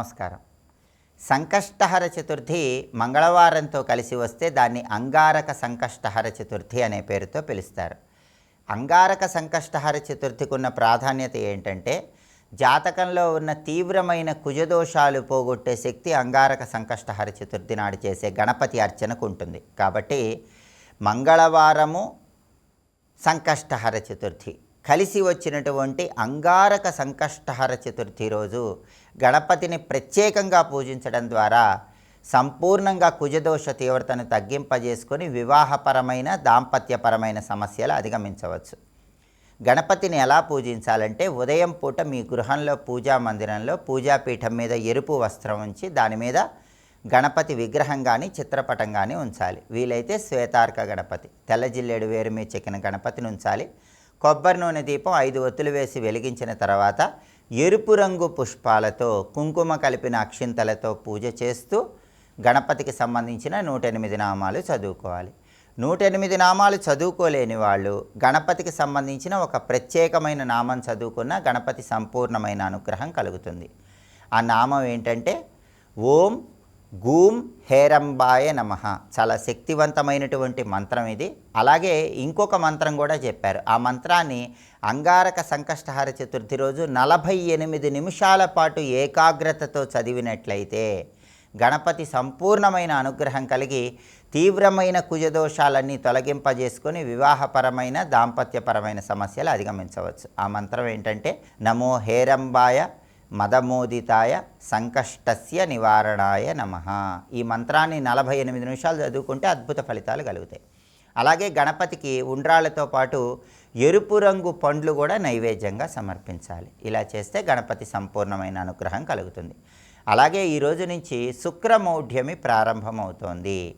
నమస్కారం. సంకష్టహర చతుర్థి మంగళవారంతో కలిసి వస్తే దాన్ని అంగారక సంకష్టహర చతుర్థి అనే పేరుతో పిలుస్తారు. అంగారక సంకష్టహర చతుర్థికి ఉన్న ప్రాధాన్యత ఏంటంటే జాతకంలో ఉన్న తీవ్రమైన కుజదోషాలు పోగొట్టే శక్తి అంగారక సంకష్టహర చతుర్థి నాడు చేసే గణపతి అర్చనకు ఉంటుంది. కాబట్టి మంగళవారము సంకష్టహర చతుర్థి. కలిసి వచ్చినటువంటి అంగారక సంకష్టహర చతుర్థి రోజు గణపతిని ప్రత్యేకంగా పూజించడం ద్వారా సంపూర్ణంగా కుజదోష తీవ్రతను తగ్గింపజేసుకొని వివాహపరమైన దాంపత్యపరమైన సమస్యలు అధిగమించవచ్చు. గణపతిని ఎలా పూజించాలంటే ఉదయం పూట మీ గృహంలో పూజా మందిరంలో పూజాపీఠం మీద ఎరుపు వస్త్రం ఉంచి దాని మీద గణపతి విగ్రహం కానీ చిత్రపటం కానీ ఉంచాలి. వీలైతే శ్వేతార్క గణపతి తెల్ల జిల్లేడు వేరు మీ చెక్కిన గణపతిని ఉంచాలి. కొబ్బరి నూనె దీపం ఐదు ఒత్తులు వేసి వెలిగించిన తర్వాత ఎరుపు రంగు పుష్పాలతో కుంకుమ కలిపిన అక్షింతలతో పూజ చేస్తూ గణపతికి సంబంధించిన నూట ఎనిమిది నామాలు చదువుకోవాలి. నూట ఎనిమిది నామాలు చదువుకోలేని వాళ్ళు గణపతికి సంబంధించిన ఒక ప్రత్యేకమైన నామం చదువుకున్న గణపతి సంపూర్ణమైన అనుగ్రహం కలుగుతుంది. ఆ నామం ఏంటంటే ఓం గూం హేరంబాయ నమ. చాలా శక్తివంతమైనటువంటి మంత్రం ఇది. అలాగే ఇంకొక మంత్రం కూడా చెప్పారు. ఆ మంత్రాన్ని అంగారక సంకష్టహార చతుర్థి రోజు నలభై ఎనిమిది నిమిషాల పాటు ఏకాగ్రతతో చదివినట్లయితే గణపతి సంపూర్ణమైన అనుగ్రహం కలిగి తీవ్రమైన కుజదోషాలన్నీ తొలగింపజేసుకొని వివాహపరమైన దాంపత్యపరమైన సమస్యలు అధిగమించవచ్చు. ఆ మంత్రం ఏంటంటే నమో హేరంబాయ మదమోదితాయ సంకష్టస్య నివారణాయ నమ. ఈ మంత్రాన్ని నలభై ఎనిమిది నిమిషాలు చదువుకుంటే అద్భుత ఫలితాలు కలుగుతాయి. అలాగే గణపతికి ఉండ్రాళ్ళతో పాటు ఎరుపు రంగు పండ్లు కూడా నైవేద్యంగా సమర్పించాలి. ఇలా చేస్తే గణపతి సంపూర్ణమైన అనుగ్రహం కలుగుతుంది. అలాగే ఈ రోజు నుంచి శుక్రమౌఢ్యమి ప్రారంభమవుతోంది.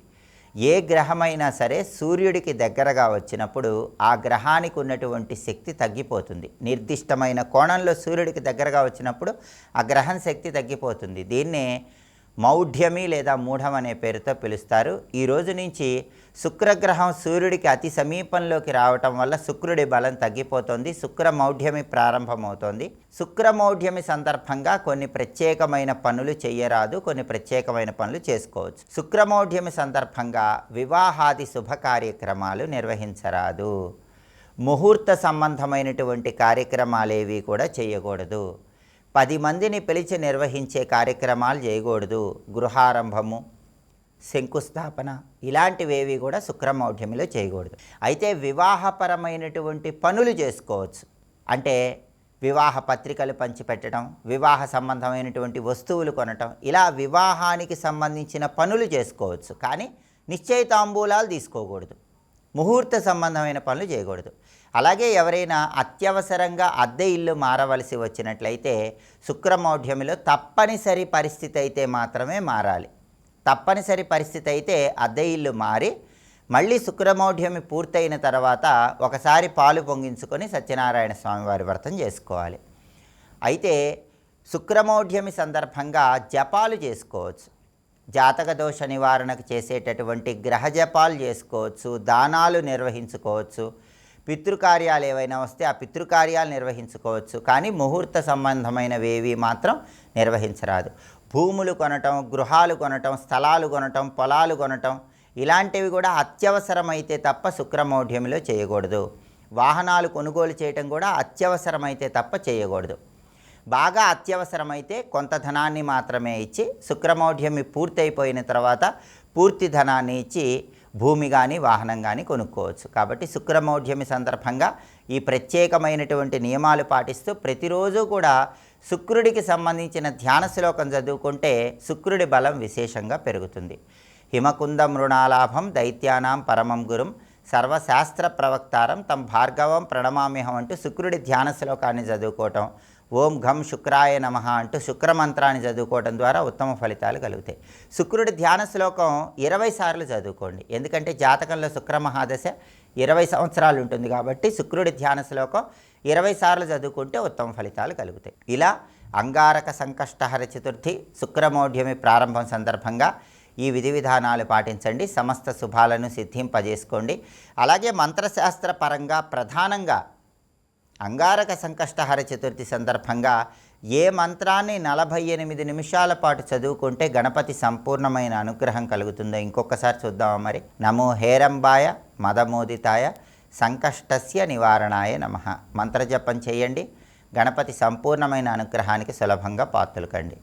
ఏ గ్రహమైనా సరే సూర్యుడికి దగ్గరగా వచ్చినప్పుడు ఆ గ్రహానికి ఉన్నటువంటి శక్తి తగ్గిపోతుంది. నిర్దిష్టమైన కోణంలో సూర్యుడికి దగ్గరగా వచ్చినప్పుడు ఆ గ్రహం శక్తి తగ్గిపోతుంది. దీన్నే మౌఢ్యమి లేదా మూఢం అనే పేరుతో పిలుస్తారు. ఈ రోజు నుంచి శుక్రగ్రహం సూర్యుడికి అతి సమీపంలోకి రావటం వల్ల శుక్రుడి బలం తగ్గిపోతుంది. శుక్ర మౌఢ్యమి ప్రారంభమవుతోంది. శుక్ర మౌఢ్యమి సందర్భంగా కొన్ని ప్రత్యేకమైన పనులు చేయరాదు కొన్ని ప్రత్యేకమైన పనులు చేసుకోవచ్చు. శుక్రమౌఢ్యమి సందర్భంగా వివాహాది శుభ కార్యక్రమాలు నిర్వహించరాదు. ముహూర్త సంబంధమైనటువంటి కార్యక్రమాలేవి కూడా చేయకూడదు పది మందిని పిలిచి నిర్వహించే కార్యక్రమాలు చేయకూడదు. గృహారంభము శంకుస్థాపన ఇలాంటివేవి కూడా శుక్రమౌఢ్యమిలో చేయకూడదు. అయితే వివాహపరమైనటువంటి పనులు చేసుకోవచ్చు. అంటే వివాహ పత్రికలు పంచిపెట్టడం వివాహ సంబంధమైనటువంటి వస్తువులు కొనటం ఇలా వివాహానికి సంబంధించిన పనులు చేసుకోవచ్చు. కానీ నిశ్చయితాంబూలాలు తీసుకోకూడదు. ముహూర్త సంబంధమైన పనులు చేయకూడదు. అలాగే ఎవరైనా అత్యవసరంగా అద్దె ఇల్లు మారవలసి వచ్చినట్లయితే శుక్రమౌఢ్యమిలో తప్పనిసరి పరిస్థితి అయితే మాత్రమే మారాలి. తప్పనిసరి పరిస్థితి అయితే అద్దె ఇల్లు మారి మళ్ళీ శుక్రమౌఢ్యమి పూర్తయిన తర్వాత ఒకసారి పాలు పొంగించుకొని సత్యనారాయణ స్వామివారి వ్రతం చేసుకోవాలి. అయితే శుక్రమౌఢ్యమి సందర్భంగా జపాలు చేసుకోవచ్చు. జాతక దోష నివారణకు చేసేటటువంటి గ్రహ జపాలు చేసుకోవచ్చు దానాలు నిర్వహించుకోవచ్చు పితృకార్యాలు ఏవైనా వస్తే ఆ పితృకార్యాలు నిర్వహించుకోవచ్చు. కానీ ముహూర్త సంబంధమైనవేవి మాత్రం నిర్వహించరాదు. భూములు కొనటం గృహాలు కొనటం స్థలాలు కొనటం పొలాలు కొనటం ఇలాంటివి కూడా అత్యవసరమైతే తప్ప శుక్రమౌఢ్యంలో చేయకూడదు. వాహనాలు కొనుగోలు చేయటం కూడా అత్యవసరమైతే తప్ప చేయకూడదు. బాగా అత్యవసరమైతే కొంత ధనాన్ని మాత్రమే ఇచ్చి శుక్రమౌఢ్యమి పూర్తయిపోయిన తర్వాత పూర్తి ధనాన్ని ఇచ్చి భూమి కానీ వాహనం కానీ కొనుక్కోవచ్చు. కాబట్టి శుక్రమౌఢ్యమి సందర్భంగా ఈ ప్రత్యేకమైనటువంటి నియమాలు పాటిస్తూ ప్రతిరోజు కూడా శుక్రుడికి సంబంధించిన ధ్యాన శ్లోకం చదువుకుంటే శుక్రుడి బలం విశేషంగా పెరుగుతుంది. హిమకుంద మృణాలాభం దైత్యానాం పరమం గురుం సర్వశాస్త్ర ప్రవక్తారం తమ భార్గవం ప్రణమామ్యహం అంటూ శుక్రుడి ధ్యాన శ్లోకాన్ని చదువుకోవటం ఓం ఘం శుక్రాయ నమ అంటూ శుక్రమంత్రాన్ని చదువుకోవడం ద్వారా ఉత్తమ ఫలితాలు కలుగుతాయి. శుక్రుడి ధ్యాన శ్లోకం ఇరవై సార్లు చదువుకోండి. ఎందుకంటే జాతకంలో శుక్ర మహాదశ ఇరవై సంవత్సరాలు ఉంటుంది కాబట్టి శుక్రుడి ధ్యాన శ్లోకం ఇరవై సార్లు చదువుకుంటే ఉత్తమ ఫలితాలు కలుగుతాయి. ఇలా అంగారక సంకష్టహర చతుర్థి శుక్రమౌఢ్యమి ప్రారంభం సందర్భంగా ఈ విధి విధానాలు పాటించండి. సమస్త శుభాలను సిద్ధింపజేసుకోండి. అలాగే మంత్రశాస్త్ర పరంగా ప్రధానంగా అంగారక సంకష్టహర చతుర్థి సందర్భంగా ఏ మంత్రాన్ని నలభై ఎనిమిది నిమిషాల పాటు చదువుకుంటే గణపతి సంపూర్ణమైన అనుగ్రహం కలుగుతుందో ఇంకొకసారి చూద్దామా మరి. నమో హేరంబాయ మదమోదితాయ సంకష్టస్య నివారణాయ నమ. మంత్రజపం చేయండి. గణపతి సంపూర్ణమైన అనుగ్రహానికి సులభంగా పాత్రలు కండి.